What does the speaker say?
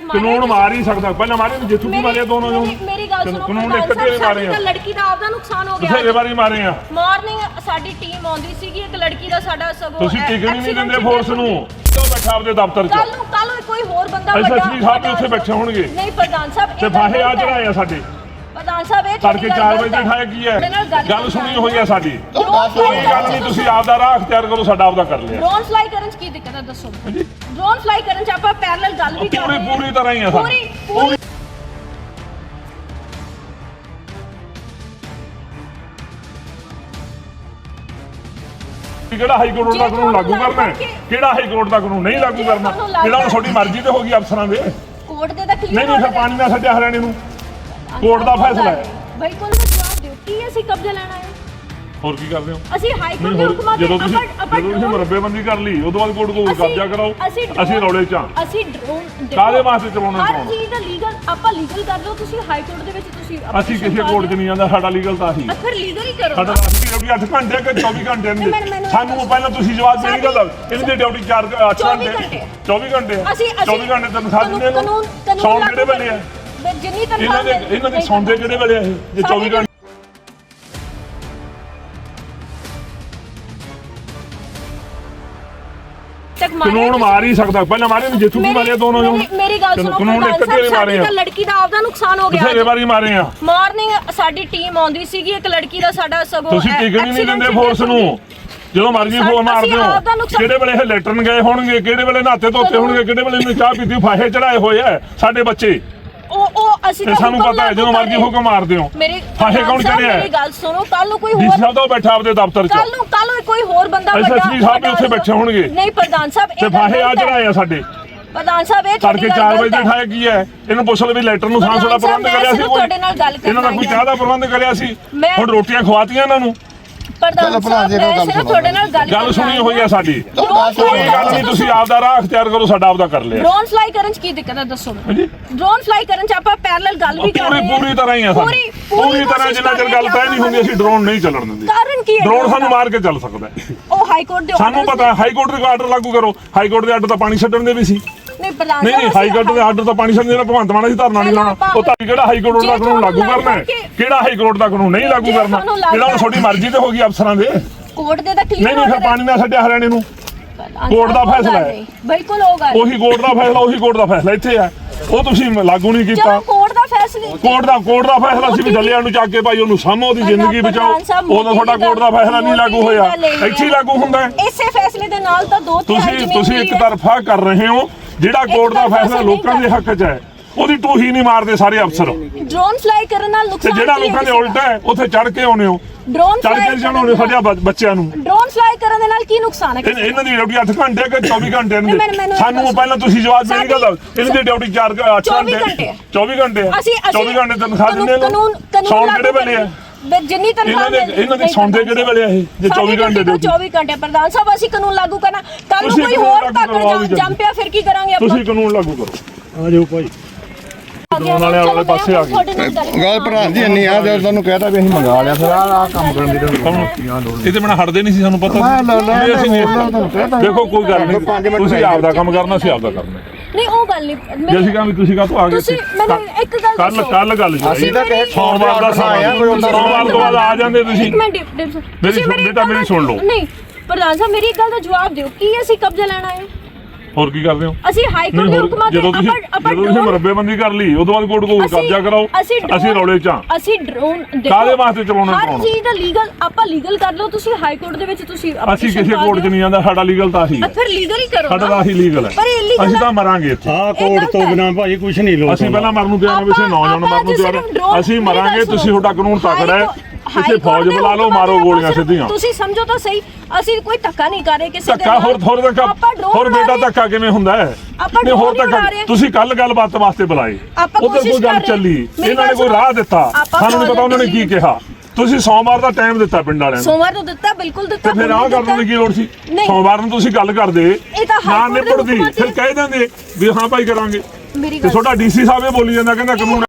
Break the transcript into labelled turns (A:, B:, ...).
A: ਮਾਰਿਆ
B: ਕਾਨੂੰਨ ਮਾਰ ਹੀ ਸਕਦਾ। ਪਹਿਲਾਂ ਮਾਰੇ ਨੇ ਜਿੱਥੂ ਕੀ ਮਾਰੇ ਦੋਨੋਂ ਨੂੰ
A: ਮੇਰੀ- ਮੇਰੀ ਗੱਲ ਸੁਣੋ
B: ਕਾਨੂੰਨ ਇੱਕ ਅੱਧੇ ਮਾਰੇ ਆ।
A: ਲੜਕੀ ਦਾ ਆਪਦਾ ਨੁਕਸਾਨ ਹੋ
B: ਬਥੇਰੇ
A: ਗਿਆ
B: ਵਾਰੀ ਮਾਰੇ ਆ।
A: ਮਾਰਨਿੰਗ ਸਾਡੀ ਟੀਮ ਆਉਂਦੀ ਸੀਗੀ ਇੱਕ ਲੜਕੀ ਦਾ ਸਾਡਾ ਸਗੋਂ
B: ਤੁਸੀਂ ਟਿਕਣ ਹੀ ਨਹੀਂ ਦਿੰਦੇ ਫੋਰਸ ਨੂੰ। ਕਿਉਂ ਬੈਠਾ ਆਪਦੇ ਦਫ਼ਤਰ 'ਚ।
A: ਕੱਲ ਨੂੰ ਕੱਲ ਨੂੰ ਕੋਈ ਹੋਰ ਬੰਦਾ ਵੱਡਾ-
B: ਸਾਹਿਬ ਵੀ
A: ਵੱਡਾ-
B: ਉੱਥੇ ਬੈਠੇ ਹੋਣਗੇ।
A: ਨਹੀਂ ਪ੍ਰਧਾਨ ਸਾਹਿਬ
B: ਤੇ
A: ਇਹ
B: ਫਾਹੇ ਆ
A: ਗੱਲ
B: ਚੜਾਏ ਆ ਸਾਡੇ।
A: ਪ੍ਰਧਾਨ ਸਾਹਿਬ ਇਹ
B: ਤੜਕੇ
A: ਤੁਹਾਡੀ
B: 4
A: ਗੱਲ
B: ਵਜੇ ਦਿਖਾਇਆ ਕੀ ਹੈ?
A: ਗੱਲ
B: ਸੁਣੀ ਹੋਈ ਹੈ ਸਾਡੀ। ਕੋਈ ਗੱਲ ਨਹੀਂ ਤੁਸੀਂ ਆਪਦਾ ਰਾਹ ਅਖਤਿਆਰ ਕਰੋ ਸਾਡਾ ਆਪਦਾ ਕਰ ਲਿਆ।
A: ਡਰੋਨ ਫਲਾਈ ਕਰਨ ਚ ਕੀ ਦਿੱਕਤ ਹੈ ਦੱਸੋ। ਡਰੋਨ ਫਲਾਈ ਕਰਨ ਚ ਆਪਾਂ ਪੈਰਲਲ ਗੱਲ ਵੀ ਕਰ
B: ਪੂਰੀ
A: ਰਹੇ ਹਾਂ।
B: ਪੂਰੀ ਤਰ੍ਹਾਂ ਹੀ ਆ ਸਾਡੀ।
A: ਪੂਰੀ ਪੂਰੀ
B: ਕਿਹੜਾ ਹਾਈ ਕੋਰਟ ਦਾ ਕਾਨੂੰਨ ਲਾਗੂ ਕਰਨਾ ਹੈ? ਕਿਹੜਾ ਹਾਈ ਕੋਰਟ ਦਾ ਕਾਨੂੰਨ ਨਹੀਂ ਲਾਗੂ ਕਰਨਾ? ਜਿਹੜਾ ਹੁਣ ਤੁਹਾਡੀ ਮਰਜ਼ੀ ਤੇ ਹੋਗੀ ਅਫਸਰਾਂ ਦੇ।
A: ਕੋਰਟ ਦੇ ਤਾਂ ਕਲੀਅਰ
B: ਨਹੀਂ ਫਿਰ ਪਾਣੀ ਨਾਲ ਛੱਡਿਆ ਹਰਿਆਣੇ ਨੂੰ। ਕੋਰਟ ਦਾ ਫੈਸਲਾ ਹੈ।
A: ਭਾਈ ਕੋਲ ਮੈਂ ਜਵਾਬ ਦਿਓ। ਕੀ ਅਸੀਂ ਕਬਜ਼ਾ ਲੈਣਾ ਹੈ?
B: ਹੋਰ ਕੀ ਕਰਦੇ ਹੋ?
A: ਅਸੀਂ ਹਾਈ ਕੋਰਟ ਦੇ ਹੁਕਮਾਂ ਦੇ
B: ਜਦੋਂ ਤੁਸੀਂ ਜਦੋਂ ਤੁਸੀਂ ਮਰੱਬੇਬੰਦੀ ਕਰ ਲਈ ਉਦੋਂ ਬਾਅਦ ਕੋਰਟ ਕੋਲ ਕਬਜ਼ਾ ਕਰਾਓ
A: ਅਸੀਂ
B: ਰੌਲੇ ਚ
A: ਅਸੀਂ ਡਰੋਨ
B: ਕਾਹਦੇ ਵਾਸਤੇ ਚਲਾਉਣਾ
A: ਹਰ? ਚੀਜ਼ ਦਾ ਲੀਗਲ ਆਪਾਂ ਲੀਗਲ ਕਰ ਲਓ ਤੁਸੀਂ ਹਾਈ ਕੋਰਟ ਦੇ ਵਿੱਚ ਤੁਸੀਂ
B: ਅਸੀਂ ਕਿਸੇ ਕੋਰਟ 'ਚ। ਨਹੀਂ ਜਾਂਦਾ ਸਾਡਾ ਲੀਗਲ ਤਾਂ ਹੈ।
A: ਫਿਰ ਲੀਗਲ ਹੀ ਕਰੋ।
B: ਸਾਡਾ। ਅਸੀਂ ਡਿਊਟੀ 8 ਘੰਟੇ ਕਿ 24 ਘੰਟੇ
A: ਨਹੀਂ,
B: ਸਾਨੂੰ ਪਹਿਲਾਂ ਤੁਸੀਂ ਜਵਾਬ ਦੇਣੀ ਗੱਲ
A: ਸਾਡੀ-
B: ਇਹਦੀ ਡਿਊਟੀ 4 8
A: 24
B: ਘੰਟੇ
A: ਘੰਟੇ।
B: 24 ਘੰਟੇ।
A: ਅਸੀਂ ਅਸੀਂ
B: 24 ਘੰਟੇ ਤਨਖਾਹ ਦਿੰਦੇ ਨੇ
A: ਕਾਨੂੰਨ ਕਾਨੂੰਨ
B: ਕਿਹੜੇ ਵੇਲੇ ਆ।
A: ਮੈਂ ਜਿੰਨੀ ਤਨਖਾਹ
B: ਇਹਨਾਂ ਦੇ
A: ਮਿਲ-
B: ਇਹਨਾਂ ਦੇ
A: ਨਹੀਂ
B: ਸੌਂਦੇ ਕਿਹੜੇ ਵੇਲੇ ਆ ਇਹ ਜੇ 24 ਘੰਟੇ
A: ਤੱਕ ਮਾਰਿਆ
B: ਕਾਨੂੰਨ ਮਾਰ ਹੀ ਸਕਦਾ। ਪਹਿਲਾਂ ਮਾਰੇ ਨੇ ਜਿੱਥੂ ਕੀ
A: ਮੇਰੀ-
B: ਮਾਰੇ ਦੋਨੋਂ ਨੂੰ
A: ਮੇਰੀ- ਮੇਰੀ ਗੱਲ ਸੁਣੋ
B: ਕਾਨੂੰਨ ਇੱਕ
A: ਪ੍ਰਧਾਨ ਸਾਹਿਬ,
B: ਮਾਰੇ
A: ਸਾਡੀ
B: ਆ।
A: ਤਾਂ ਲੜਕੀ ਦਾ ਆਪਦਾ ਨੁਕਸਾਨ ਹੋ
B: ਬਥੇਰੇ
A: ਗਿਆ
B: ਵਾਰੀ ਮਾਰੇ ਆ।
A: ਮਾਰਨਿੰਗ ਸਾਡੀ ਟੀਮ ਆਉਂਦੀ ਸੀਗੀ ਇੱਕ ਲੜਕੀ ਦਾ ਸਾਡਾ ਸਗੋਂ
B: ਤੁਸੀਂ ਟਿਕਣ ਹੀ ਨਹੀਂ
A: accident
B: ਦਿੰਦੇ ਫੋਰਸ ਨੂੰ। ਜਦੋਂ ਮਰਜ਼ੀ
A: ਅਸੀਂ
B: ਫੋਨ ਮਾਰਦੇ ਹੋ
A: ਆਪਦਾ ਨੁਕਸਾਨ-
B: ਕਿਹੜੇ ਵੇਲੇ ਇਹ ਲੈਟਰਨ ਗਏ ਹੋਣਗੇ ਕਿਹੜੇ ਵੇਲੇ ਨਹਾਤੇ ਧੋਤੇ ਹੋਣਗੇ ਕਿਹੜੇ ਵੇਲੇ ਇਹਨੇ ਚਾਹ ਪੀਤੀ ਫਾਹੇ ਚੜਾਏ ਹੋਏ ਆ ਸਾਡੇ ਬੱਚੇ।
A: ਅਸੀਂ
B: ਤੇ
A: ਤਾਂ
B: ਸਾਨੂੰ ਪਤਾ ਹੈ ਜਦੋਂ ਮਰਜ਼ੀ ਹੁਕਮ ਮਾਰਦੇ ਹੋ।
A: ਮੇਰੀ
B: ਫਾਹੇ ਕੌਣ ਚੜਿਆ
A: ਮੇਰੀ ਗੱਲ ਸੁਣੋ ਕੱਲ ਨੂੰ ਕੋਈ
B: ਡੀਸੀ
A: ਹੋਰ
B: ਸਾਹਿਬ ਤਾਂ ਬੈਠਾ ਆਪਦੇ ਦਫ਼ਤਰ 'ਚ।
A: ਕੱਲ ਨੂੰ ਕੱਲ ਨੂੰ ਕੋਈ ਹੋਰ ਬੰਦਾ
B: SSP ਸਾਹਿਬ ਵੀ ਉੱਥੇ ਬੈਠੇ ਹੋਣਗੇ।
A: ਨਹੀਂ ਪ੍ਰਧਾਨ ਸਾਹਿਬ
B: ਤੇ ਫਾਹੇ ਆ
A: ਗਲਤ ਹੈ।
B: ਚੜਾਏ ਆ ਸਾਡੇ।
A: ਪ੍ਰਧਾਨ ਸਾਹਿਬ ਇਹ
B: ਤੜਕੇ
A: ਤੁਹਾਡੀ
B: 4
A: ਗੱਲ
B: ਵਜੇ। ਦਿਖਾਇਆ ਕੀ ਹੈ? ਇਹਨੂੰ ਪੁੱਛ ਲਓ ਵੀ ਲੈਟਰ ਨੂੰ ਸਾਂਸ ਦਾ
A: ਪ੍ਰਧਾਨ ਸਾਹਿਬ,
B: ਪ੍ਰਬੰਧ ਕਰਿਆ ਸੀ ਕੋਈ।
A: ਤੁਹਾਡੇ ਨਾਲ ਗੱਲ
B: ਇਹਨਾਂ ਦਾ ਕੋਈ ਚਾਹ ਦਾ ਪ੍ਰਬੰਧ ਕਰਿਆ ਸੀ। ਹੁਣ ਰੋਟੀਆਂ ਖਵਾਤੀਆਂ ਇਹਨਾਂ ਨੂੰ।
A: ਸਾਹਿਬ ਮੈਂ
C: ਗੱਲ
A: ਸਿਰਫ
C: ਸੁਣੋ।
A: ਤੁਹਾਡੇ ਨਾਲ ਗੱਲ
B: ਗੱਲ ਸੁਣੀ ਹੋਈ ਹੈ ਸਾਡੀ। ਕੋਈ ਗੱਲ ਨਹੀਂ ਤੁਸੀਂ ਆਪਦਾ ਰਾਹ ਅਖਤਿਆਰ ਕਰੋ ਸਾਡਾ ਆਪਦਾ ਕਰ ਲਿਆ।
A: ਡਰੋਨ ਫਲਾਈ ਕਰਨ ਚ ਕੀ ਦਿੱਕਤ ਹੈ ਦੱਸੋ ਡਰੋਨ ਫਲਾਈ ਕਰਨ ਚ ਆਪਾਂ ਪੈਰਲਲ ਗੱਲ ਵੀ ਕਰ
B: ਪੂਰੀ
A: ਰਹੇ ਹਾਂ।
B: ਪੂਰੀ ਤਰ੍ਹਾਂ ਹੀ ਆ ਸਾਡੀ।
A: ਪੂਰੀ-
B: ਪੂਰੀ ਤਰ੍ਹਾਂ ਜਿੰਨਾ ਚਿਰ ਗੱਲ ਤੈਅ ਨਹੀਂ ਹੁੰਦੀ ਅਸੀਂ ਡਰੋਨ ਨਹੀਂ ਚੱਲਣ ਦਿੰਦੇ।
A: ਕਾਰਨ ਕੀ ਹੈ?
B: ਡਰੋਨ ਸਾਨੂੰ ਮਾਰ ਕੇ ਚੱਲ ਸਕਦਾ।
A: ਉਹ ਹਾਈ ਕੋਰਟ ਦੇ
B: ਸਾਨੂੰ ਪਤਾ ਹੈ ਹਾਈ ਕੋਰਟ ਦੇ ਆਰਡਰ ਲਾਗੂ ਕਰੋ। ਹਾਈ ਕੋਰਟ ਦੇ ਆਰਡਰ ਤਾਂ ਪਾਣੀ ਛੱਡਣ ਦੇ ਵੀ ਸੀ।
A: ਨਹੀਂ
B: ਨਹੀਂ ਨਹੀਂ ਹਾਈ ਕੋਰਟ ਦੇ ਆਰਡਰ ਤਾਂ ਪਾਣੀ ਛੱਡਣ ਦੇ ਨਾਲ ਭਗਵੰਤ ਮਾਨ ਸੀ ਧਰਨਾ ਨਹੀਂ ਲਾਉਣਾ। ਉਹ ਤਾਂ ਕਿਹੜਾ ਹਾਈ ਕੋਰਟ ਦਾ
A: ਜੇ
B: ਕਾਨੂੰਨ ਲਾਗੂ ਕਰਨਾ ਹੈ? ਕਿਹੜਾ ਹਾਈ ਕੋਰਟ ਦਾ ਕਾਨੂੰਨ ਨਹੀਂ ਲਾਗੂ
A: ਜੇ
B: ਕਰਨਾ? ਜਿਹੜਾ ਤੁਹਾਡੀ ਮਰਜ਼ੀ ਤੇ ਹੋਗੀ ਅਫਸਰਾਂ ਦੇ। ਨਹੀਂ
A: ਕੋਰਟ ਦੇ ਤਾਂ ਕਲੀਅਰ
B: ਨਹੀਂ ਫਿਰ ਪਾਣੀ ਨਾਲ ਛੱਡਿਆ ਹਰਿਆਣੇ ਨੂੰ। ਕੋਰਟ ਦਾ ਫੈਸਲਾ ਹੈ।
A: ਬਿਲਕੁਲ ਹੋਗਾ
B: ਉਹੀ ਕੋਰਟ ਦਾ ਫੈਸਲਾ ਉਹੀ ਕੋਰਟ ਦਾ ਫੈਸਲਾ ਇੱਥੇ ਹੈ। ਉਹ ਤੁਸੀਂ ਲਾਗੂ ਨਹੀਂ ਕੀਤਾ।
A: ਕੋਰਟ ਦਾ ਫੈਸਲਾ
B: ਕੋਰਟ ਦਾ ਕੋਰਟ ਦਾ ਫੈਸਲਾ ਸੀ ਵੀ ਜੱਲਿਆਂ ਨੂੰ ਚੱਕ ਕੇ ਭਾਈ ਉਹਨੂੰ ਸਾਹਮੋ ਉਹਦੀ ਜ਼ਿੰਦਗੀ ਬਚਾਓ। ਉਦੋਂ ਤੁਹਾਡਾ ਕੋਰਟ ਦਾ ਫੈਸਲਾ ਨਹੀਂ ਲਾਗੂ ਹੋਇਆ।
A: ਹੈ।
B: ਇੱਥੇ ਹੀ ਲਾਗੂ ਹੁੰਦਾ ਹੈ।
A: ਇਸੇ ਫੈਸਲੇ ਦੇ ਨਾਲ ਤਾਂ ਦੋ
B: ਤੁਸੀਂ ਤੁਸੀਂ ਇੱਕ
A: ਹੈ।
B: ਤਰਫਾ ਕਰ ਰਹੇ ਹੋ। ਜਿਹੜਾ ਕੋਰਟ ਦਾ ਫੈਸਲਾ ਲੋਕਾਂ ਦੇ ਹੱਕ 'ਚ ਹੈ ਉਹਦੀ ਟੂਹੀ ਨਹੀਂ ਮਾਰਦੇ ਸਾਰੇ ਅਫਸਰ।
A: ਡਰੋਨ ਫਲਾਈ ਕਰਨ ਨਾਲ
B: ਤੇ
A: ਨੁਕਸਾਨ
B: ਜਿਹੜਾ
A: ਕੀ ਹੈ
B: ਲੋਕਾਂ ਦੇ
A: ਕਿਸੇ ਦਾ?
B: ਉਲਟਾ ਹੈ ਉੱਥੇ ਚੜ ਕੇ ਆਉਨੇ ਹੋ।
A: ਡਰੋਨ
B: ਚੜ ਕੇ
A: fly
B: ਜਾਣੋ ਨੇ
A: ਕਰਨ
B: ਸਾਡੇ ਬ- ਬੱਚਿਆਂ ਨੂੰ।
A: ਡਰੋਨ ਫਲਾਈ ਕਰਨ ਦੇ ਨਾਲ ਕੀ ਨੁਕਸਾਨ ਹੈ
B: ਇਹ- ਇਹਨਾਂ ਦੀ ਡਿਊਟੀ 8 ਘੰਟੇ ਕਿ 24 ਘੰਟੇ ਨੇ
A: ਨਹੀਂ, ਮੈਨੂੰ- ਮੈਨੂੰ
B: ਸਾਨੂੰ
A: ਦੱਸੋ।
B: ਪਹਿਲਾਂ ਤੁਸੀਂ ਜਵਾਬ ਦੇਣੀ ਗੱਲ
A: ਸਾਡੀ-
B: ਇਹਨਾਂ ਦੀ ਡਿਊਟੀ 4 8
A: 24
B: ਘੰਟੇ
A: ਘੰਟੇ।
B: 24 ਘੰਟੇ।
A: ਅਸੀਂ ਅਸੀਂ
B: 24 ਘੰਟੇ ਤਨਖਾਹ ਦਿੰਦੇ ਨੇ
A: ਕਾਨੂੰਨ ਕਾਨੂੰਨ
B: ਸੌਣ
A: ਲਾਗੂ
B: ਕਿਹੜੇ ਵੇਲੇ ਆ?
A: ਬੇ- ਜਿੰਨੀ ਤਨਖਾਹ
B: ਇਹਨਾਂ ਦੇ
A: ਮਿਲਦੀ-
B: ਇਹਨਾਂ ਦੇ
A: ਨਹੀਂ
B: ਸੌਂਦੇ
A: ਪ੍ਰਧਾਨ
B: ਕਿਹੜੇ ਵੇਲੇ ਆ ਇਹ? ਜੇ 24
A: ਸਾਡੀ
B: ਘੰਟੇ
A: duty ਤਾਂ
B: ਡਿਊਟੀ
A: 24 ਘੰਟੇ ਪ੍ਰਧਾਨ ਸਾਹਿਬ ਅਸੀਂ ਕਾਨੂੰਨ ਲਾਗੂ ਕਰਨਾ। ਕੱਲ ਨੂੰ
B: ਤੁਸੀਂ
A: ਕੋਈ
B: ਕਾਨੂੰਨ
A: ਹੋਰ
B: ਲਾਗੂ
A: ਧੱਕੜ
B: ਕਰਵਾਓ ਜੀ।
A: ਜੰਮ ਪਿਆ ਫਿਰ ਕੀ ਕਰਾਂਗੇ ਆਪਾਂ?
B: ਤੁਸੀਂ ਕਾਨੂੰਨ ਲਾਗੂ ਕਰੋ।
D: ਆ ਜਾਓ ਭਾਈ।
B: ਡਰੋਨ ਵਾਲੇ ਵਾਲੇ ਪਾਸੇ ਆ ਗਏ।
A: ਤੁਹਾਡੇ ਨਾਲ ਗੱਲ
C: ਗੱਲ ਪ੍ਰਧਾਨ ਜੀ ਇੰਨੀ ਆ ਜਦ ਤੁਹਾਨੂੰ ਕਹਿਤਾ ਵੀ ਅਸੀਂ ਮੰਗਾ ਲਿਆ ਫਿਰ ਆਹ ਆਹ ਕੰਮ ਕਰਨ ਦੀ ਤੁਹਾਨੂੰ
B: ਇਹ ਤੇ ਬਣਾ ਹਟਦੇ ਨਹੀਂ ਸੀ ਸਾਨੂੰ ਪਤਾ।
C: ਮੈਂ ਲੈ ਲੈ
B: ਵੀ ਅਸੀਂ ਨਹੀਂ
C: ਤੁਹਾਨੂੰ ਕਹਿਤਾ
B: ਦੇਖੋ ਕੋਈ ਗੱਲ
C: ਪੰਜ
B: ਨਹੀਂ
C: ਮਿੰਟ
B: ਤੁਸੀਂ ਆਪਦਾ ਕੰਮ ਕਰਨਾ ਸੀ ਆਪਦਾ ਕਰਨਾ।
A: ਨਹੀਂ ਉਹ ਗੱਲ ਨਹੀਂ
B: ਜੇ ਅਸੀਂ ਕਹਾਂ ਵੀ ਤੁਸੀਂ ਕਾਹਤੋਂ ਆ ਗਏ
A: ਤੁਸੀਂ ਮੈਨੂੰ ਇੱਕ ਗੱਲ
B: ਕੱਲ
A: ਦੱਸੋ।
B: ਕੱਲ ਗੱਲ ਜੀ।
C: ਅਸੀਂ ਤਾਂ ਕਹੇ
B: ਸੋਮਵਾਰ ਦਾ
C: ਆਇਆ ਕੋਈ
B: ਸਮਾਂ
C: ਉਹਨਾਂ
B: ਸੋਮਵਾਰ ਤੋਂ ਬਾਅਦ ਆ ਜਾਂਦੇ ਤੁਸੀਂ।
A: ਇੱਕ ਮਿੰਟ ਡਿਪ- ਡਿਪ-
B: ਮੇਰੀ
A: ਤੁਸੀਂ
B: ਸੁਣ-
A: ਮੇਰੀ
B: ਬੇਟਾ
A: ਗੱਲ
B: ਮੇਰੀ ਸੁਣ ਲਓ।
A: ਨਹੀਂ ਪ੍ਰਧਾਨ ਸਾਹਿਬ ਮੇਰੀ ਇੱਕ ਗੱਲ ਦਾ ਜਵਾਬ ਦਿਓ। ਕੀ ਅਸੀਂ ਕਬਜ਼ਾ ਲੈਣਾ ਹੈ
B: ਹੋਰ ਕੀ ਕਰਦੇ ਹੋ
A: ਅਸੀਂ ਹਾਈ ਕੋਰਟ ਦੇ ਹੁਕਮਾਂ ਤੇ
B: ਜਦੋਂ ਤੁਸੀਂ ਜਦੋਂ ਤੁਸੀਂ ਮਰੱਬੇਬੰਦੀ ਕਰ ਲਈ ਉਦੋਂ ਬਾਅਦ ਕੋਰਟ ਕੋਲ ਕਬਜ਼ਾ ਕਰਾਓ
A: ਅਸੀਂ
B: ਰੌਲੇ ਚ ਹਾਂ
A: ਅਸੀਂ ਡਰੋਨ
B: ਕਾਹਦੇ ਵਾਸਤੇ ਚਲਾਉਣਾ
A: ਹਰ? ਚੀਜ਼ ਦਾ ਲੀਗਲ ਆਪਾਂ ਲੀਗਲ ਕਰ ਲਓ ਤੁਸੀਂ ਹਾਈ ਕੋਰਟ ਦੇ ਵਿੱਚ ਤੁਸੀਂ
B: ਅਸੀਂ ਕਿਸੇ ਕੋਰਟ 'ਚ। ਨਹੀਂ ਜਾਂਦਾ ਸਾਡਾ ਲੀਗਲ ਤਾਂ
A: ਆ
B: ਹੈ
A: ਫਿਰ ਲੀਗਲ ਹੀ ਕਰੋ
B: ਸਾਡਾ। ਤਾਂ ਆਹੀ ਲੀਗਲ ਹੈ ਅਸੀਂ
A: ਹੈ।
B: ਤਾਂ ਮਰਾਂਗੇ ਇੱਥੇ
D: ਆ ਕੋਰਟ ਤੋਂ
A: ਹੈ।
D: ਬਿਨਾ ਭਾਈ ਕੁਝ ਨਹੀਂ ਲੋਕ
B: ਅਸੀਂ ਪਹਿਲਾਂ ਮਰਨ ਨੂੰ ਤਿਆਰ ਹਾਂ ਵੈਸੇ ਨੌਜਵਾਨ ਮਰਨ ਨੂੰ ਤਿਆਰ ਅਸੀਂ
A: ਮੇਰੀ
B: ਮਰਾਂਗੇ ਤੁਸੀਂ। ਤੁਹਾਡਾ ਕਾਨੂੰਨ ਤਕੜਾ ਹੈ
A: ਹਾਈ ਕੋਰਟ
B: ਫੌਜ
A: ਦੇ
B: ਬੁਲਾ ਲਓ
A: ਹੁਕਮਾਂ
B: ਮਾਰੋ ਗੋਲੀਆਂ
A: ਆਪਾਂ
B: ਸਿੱਧੀਆਂ।
A: ਤੁਸੀਂ ਸਮਝੋ ਤਾਂ ਸਹੀ ਅਸੀਂ ਕੋਈ ਧੱਕਾ ਨਹੀਂ ਕਰ ਰਹੇ ਕਿਸੇ ਦੇ
B: ਧੱਕਾ ਹੋਰ ਹੋਰ ਧੱਕਾ
A: ਆਪਾਂ
B: ਹੋਰ ਬੇਟਾ। ਧੱਕਾ ਕਿਵੇਂ ਹੁੰਦਾ ਹੈ?
A: ਆਪਾਂ
B: ਨਹੀਂ ਹੋਰ
A: drone
B: ਧੱਕਾ। ਤੁਸੀਂ ਕੱਲ ਗੱਲਬਾਤ ਵਾਸਤੇ ਬੁਲਾਏ।
A: ਆਪਾਂ
B: ਉਧਰ ਕੋਈ ਗੱਲ
A: ਰਹੇ।
B: ਚੱਲੀ।
A: ਮੇਰੀ
B: ਇਹਨਾਂ ਨੇ
A: ਗੱਲ
B: ਕੋਈ
A: ਸੁਣੋ।
B: ਰਾਹ ਦਿੱਤਾ।
A: ਆਪਾਂ
B: ਸਾਨੂੰ ਨਹੀਂ ਪਤਾ ਉਹਨਾਂ ਨੇ ਕੀ ਕਿਹਾ। ਤੁਸੀਂ ਸੋਮਵਾਰ ਦਾ ਟਾਈਮ ਦਿੱਤਾ ਪਿੰਡ ਵਾਲਿਆਂ ਨੂੰ।
A: ਸੋਮਵਾਰ ਨੂੰ ਦਿੱਤਾ ਬਿਲਕੁਲ ਦਿੱਤਾ
B: ਤੇ ਫਿਰ ਆਹ ਕਰਨ ਦੀ ਕੀ ਲੋੜ ਸੀ?
A: ਨਹੀਂ।
B: ਸੋਮਵਾਰ ਨੂੰ ਤੁਸੀਂ ਗੱਲ ਕਰਦੇ।
A: ਇਹ ਤਾਂ
B: ਨਾ
A: ਹਾਈ ਕੋਰਟ ਦੇ
B: ਨਿਬੜਦੀ
A: ਹੁਕਮਾਂ ਤੇ-
B: ਫਿਰ ਕਹਿ ਦਿੰਦੇ ਵੀ ਹਾਂ ਭਾਈ ਕਰਾਂਗੇ।
A: ਮੇਰੀ
B: ਤੇ
A: ਗੱਲ
B: ਤੁਹਾਡਾ ਡੀਸੀ ਸਾਹਿਬ ਇਹ ਬੋਲੀ ਜਾਂਦਾ ਕਹਿੰਦਾ ਕਾਨੂੰਨ